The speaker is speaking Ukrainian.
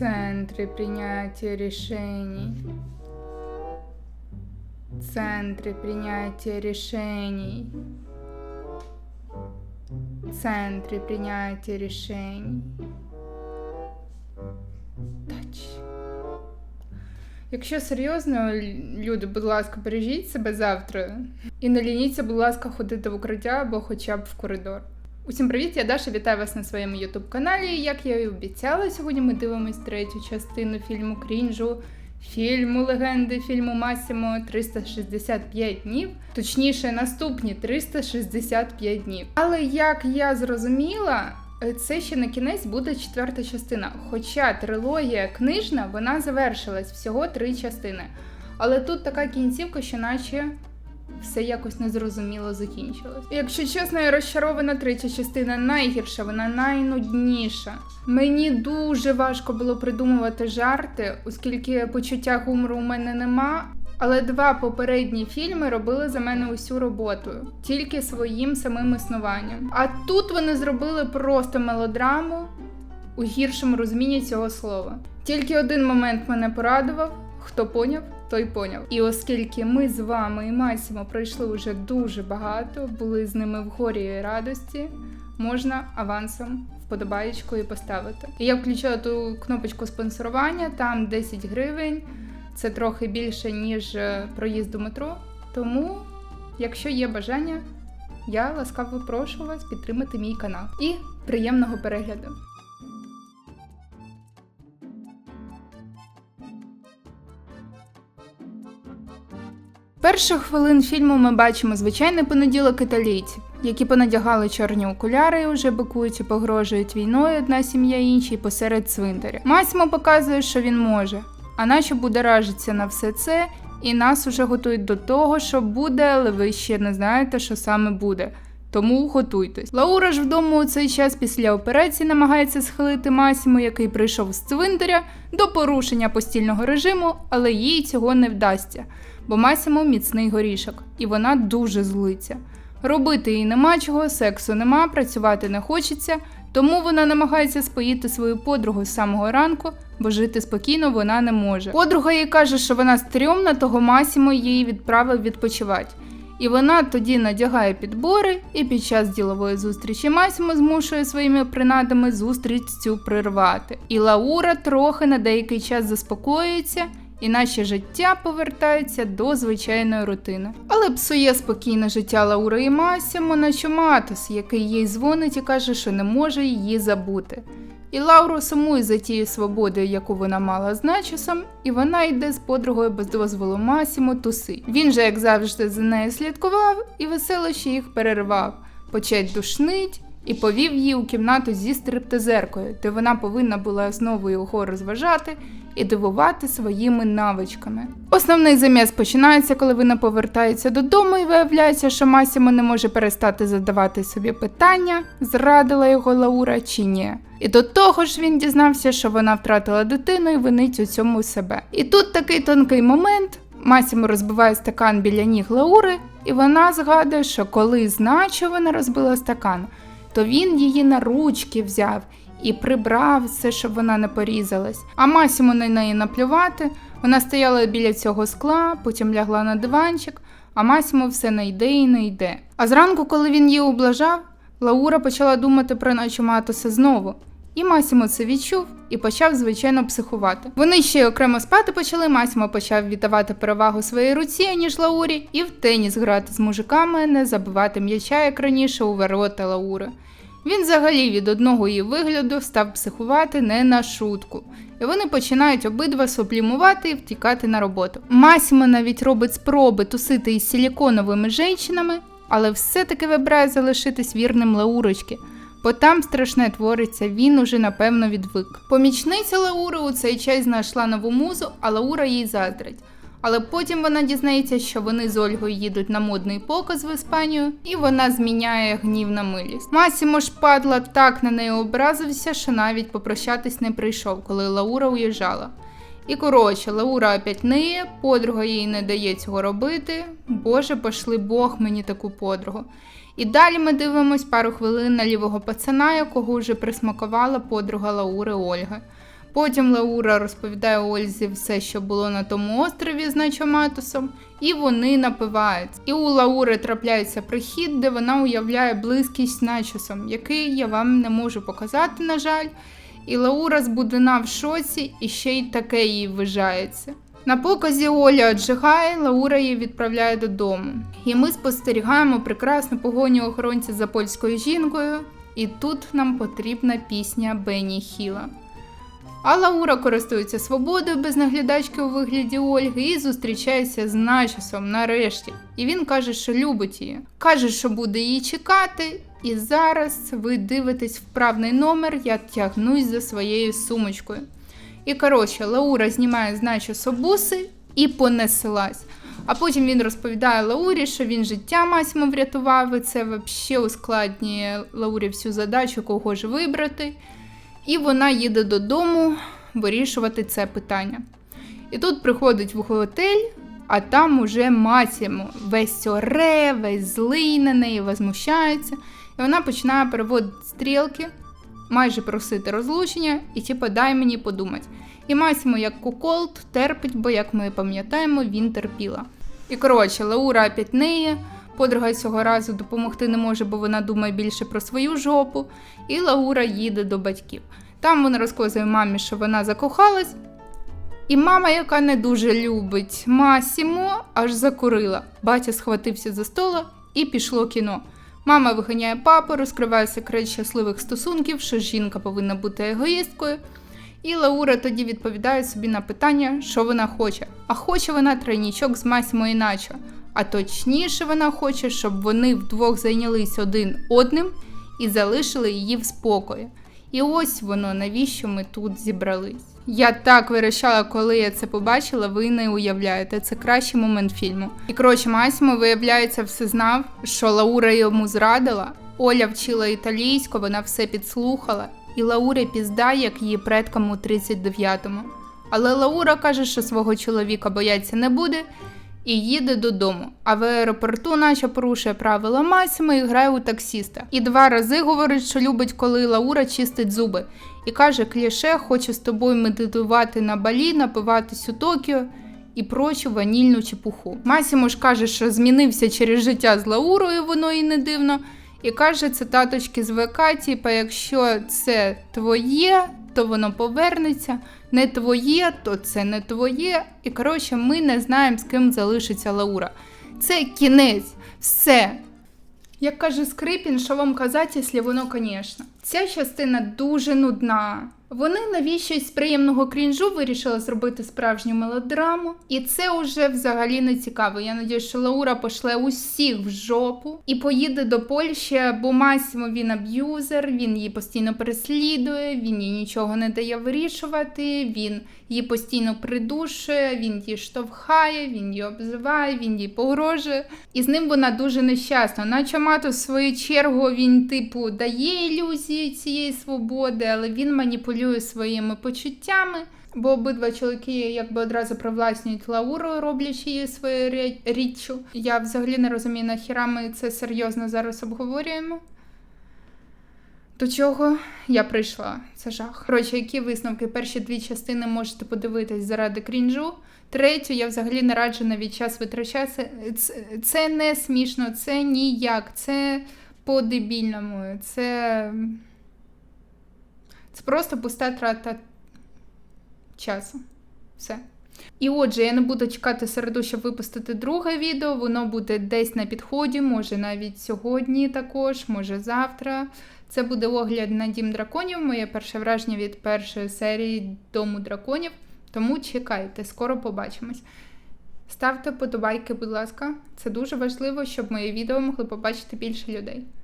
Центры принятия решений. Центры принятия решений. Центры принятия решений. Тач. Якщо серйозно, л- люди, будь ласка, бережіть себе завтра і не лініться, будь ласка, ходити в укриття або хоча б в коридор. Усім привіт, я Даша, вітаю вас на своєму youtube каналі. Як я і обіцяла, сьогодні ми дивимось третю частину фільму Крінжу, фільму легенди, фільму Масімо 365 днів, точніше, наступні 365 днів. Але як я зрозуміла, е, це ще на кінець буде четверта частина. Хоча трилогія книжна вона завершилась всього три частини. Але тут така кінцівка, що наче все якось незрозуміло закінчилось. Якщо чесно, я розчарована третя частина найгірша, вона найнудніша. Мені дуже важко було придумувати жарти, оскільки почуття гумору у мене нема. Але два попередні фільми робили за мене усю роботу, тільки своїм самим існуванням. А тут вони зробили просто мелодраму у гіршому розумінні цього слова. Тільки один момент мене порадував. Хто поняв, той поняв. І оскільки ми з вами і Масімо пройшли вже дуже багато, були з ними в горі радості, можна авансом вподобаєчкою поставити. І я включила ту кнопочку спонсорування, там 10 гривень. Це трохи більше, ніж е, проїзд у метро. Тому, якщо є бажання, я ласкаво прошу вас підтримати мій канал. І приємного перегляду! Перших хвилин фільму ми бачимо звичайний понеділок італійців, які понадягали чорні окуляри і вже бикують і погрожують війною одна сім'я іншій посеред цвинтаря. Масімо показує, що він може, а наче будоражиться на все це, і нас уже готують до того, що буде, але ви ще не знаєте, що саме буде. Тому готуйтесь. Лаура ж вдома у цей час після операції намагається схилити Масіму, який прийшов з цвинтаря, до порушення постільного режиму, але їй цього не вдасться, бо Масімо міцний горішок, і вона дуже злиться. Робити їй нема чого, сексу нема, працювати не хочеться, тому вона намагається споїти свою подругу з самого ранку, бо жити спокійно вона не може. Подруга їй каже, що вона стрьомна, того Масімо її відправив відпочивати. І вона тоді надягає підбори, і під час ділової зустрічі Масімо змушує своїми принадами зустріч цю прервати. І Лаура трохи на деякий час заспокоюється, і наше життя повертається до звичайної рутини. Але псує спокійне життя Лаури і Масімо на Чуматос, який їй дзвонить і каже, що не може її забути. І Лауру сумує за тією свободою, яку вона мала з Начосом, і вона йде з подругою без дозволу Масімо туси. Він же, як завжди, за нею слідкував і веселище їх перервав, почать душнить і повів її у кімнату зі стриптизеркою, де вона повинна була знову його розважати і дивувати своїми навичками. Основний заміс починається, коли вона повертається додому і виявляється, що Масімо не може перестати задавати собі питання, зрадила його Лаура чи ні. І до того ж він дізнався, що вона втратила дитину і винить у цьому себе. І тут такий тонкий момент. Масімо розбиває стакан біля ніг Лаури, і вона згадує, що коли знає, що вона розбила стакан, то він її на ручки взяв і прибрав все, щоб вона не порізалась. А Масіму на неї наплювати. Вона стояла біля цього скла, потім лягла на диванчик, а Масімо все не йде і не йде. А зранку, коли він її облажав, Лаура почала думати про наче Матуса знову. І Масімо це відчув і почав звичайно психувати. Вони ще й окремо спати почали. Масімо почав віддавати перевагу своїй руці, ніж Лаурі, і в теніс грати з мужиками, не забивати м'яча, як раніше у ворота Лаури. Він взагалі від одного її вигляду став психувати не на шутку. І вони починають обидва соплімувати і втікати на роботу. Масімо навіть робить спроби тусити із силіконовими жінками, але все-таки вибирає залишитись вірним Лаурочки, бо там страшне твориться, він уже напевно відвик. Помічниця Лаури у цей час знайшла нову музу, а Лаура їй заздрить. Але потім вона дізнається, що вони з Ольгою їдуть на модний показ в Іспанію, і вона зміняє гнів на милість. Масімо ж падла так на неї образився, що навіть попрощатись не прийшов, коли Лаура уїжджала. І коротше, Лаура опять ниє, подруга їй не дає цього робити. Боже, пошли Бог мені таку подругу. І далі ми дивимось пару хвилин на лівого пацана, якого вже присмакувала подруга Лаури Ольги. Потім Лаура розповідає Ользі все, що було на тому острові з Начоматусом, і вони напиваються. І у Лаури трапляється прихід, де вона уявляє близькість з Начосом, який я вам не можу показати, на жаль. І Лаура збудена в шоці, і ще й таке їй ввижається. На показі Оля отжигає, Лаура її відправляє додому. І ми спостерігаємо прекрасну погоню охоронця за польською жінкою, і тут нам потрібна пісня Бенні Хіла. А Лаура користується свободою без наглядачки у вигляді Ольги і зустрічається з Начосом нарешті. І він каже, що любить її. Каже, що буде її чекати. І зараз ви дивитесь вправний номер, я тягнусь за своєю сумочкою. І коротше, Лаура знімає з Начосу буси і понеслась. А потім він розповідає Лаурі, що він життя Масімо врятував, і це взагалі ускладнює Лаурі всю задачу, кого ж вибрати. І вона їде додому вирішувати це питання. І тут приходить в готель, а там уже Масімо весь оре, весь злий на неї, возмущається. І вона починає переводити стрілки, майже просити розлучення, і типу, дай мені подумати. І Масімо, як куколд, терпить, бо, як ми пам'ятаємо, він терпіла. І коротше, Лаура опять неє, подруга цього разу допомогти не може, бо вона думає більше про свою жопу. І Лаура їде до батьків. Там вона розказує мамі, що вона закохалась. І мама, яка не дуже любить Масімо, аж закурила. Батя схватився за стола і пішло кіно. Мама виганяє папу, розкриває секрет щасливих стосунків, що жінка повинна бути егоїсткою. І Лаура тоді відповідає собі на питання, що вона хоче. А хоче вона тройнічок з Масімо іначе. А точніше, вона хоче, щоб вони вдвох зайнялись один одним і залишили її в спокої. І ось воно, навіщо ми тут зібрались. Я так вирішала, коли я це побачила, ви не уявляєте. Це кращий момент фільму. І коротше, Масімо, виявляється, все знав, що Лаура йому зрадила. Оля вчила італійську, вона все підслухала, і Лаурі пізда, як її предкам у 39-му. Але Лаура каже, що свого чоловіка бояться не буде, і їде додому. А в аеропорту, наче порушує правила Масіма і грає у таксіста. І два рази говорить, що любить, коли Лаура чистить зуби. І каже, кліше, хочу з тобою медитувати на балі, напиватись у Токіо і прочу ванільну чепуху. Масімо ж каже, що змінився через життя з Лаурою, воно і не дивно. І каже цитаточки з ВК, типа, якщо це твоє, то воно повернеться, не твоє, то це не твоє. І коротше, ми не знаємо, з ким залишиться Лаура. Це кінець, все. Як каже Скрипін, що вам казати, якщо воно, звісно. Ця частина дуже нудна. Вони навіщось з приємного крінжу вирішили зробити справжню мелодраму, і це вже взагалі не цікаво. Я надію, що Лаура пошле усіх в жопу і поїде до Польщі, бо Масімо він аб'юзер, він її постійно переслідує, він їй нічого не дає вирішувати, він її постійно придушує, він її штовхає, він її обзиває, він їй погрожує. І з ним вона дуже нещасна. Наче мато в свою чергу він, типу, дає ілюзії цієї свободи, але він маніпулює своїми почуттями. Бо обидва чоловіки якби одразу привласнюють Лауру, роблячи її своєю річчю. Я взагалі не розумію, нахіра ми це серйозно зараз обговорюємо. До чого я прийшла? Це жах. Коротше, які висновки? Перші дві частини можете подивитись заради крінжу. Третю я взагалі не раджу навіть час витрачати. Це, не смішно, це ніяк, це по-дебільному. Це. Це просто пуста трата часу. Все. І отже, я не буду чекати середу, щоб випустити друге відео. Воно буде десь на підході, може навіть сьогодні також, може завтра. Це буде огляд на дім драконів, моє перше враження від першої серії Дому драконів. Тому чекайте, скоро побачимось. Ставте подобайки, будь ласка. Це дуже важливо, щоб моє відео могли побачити більше людей.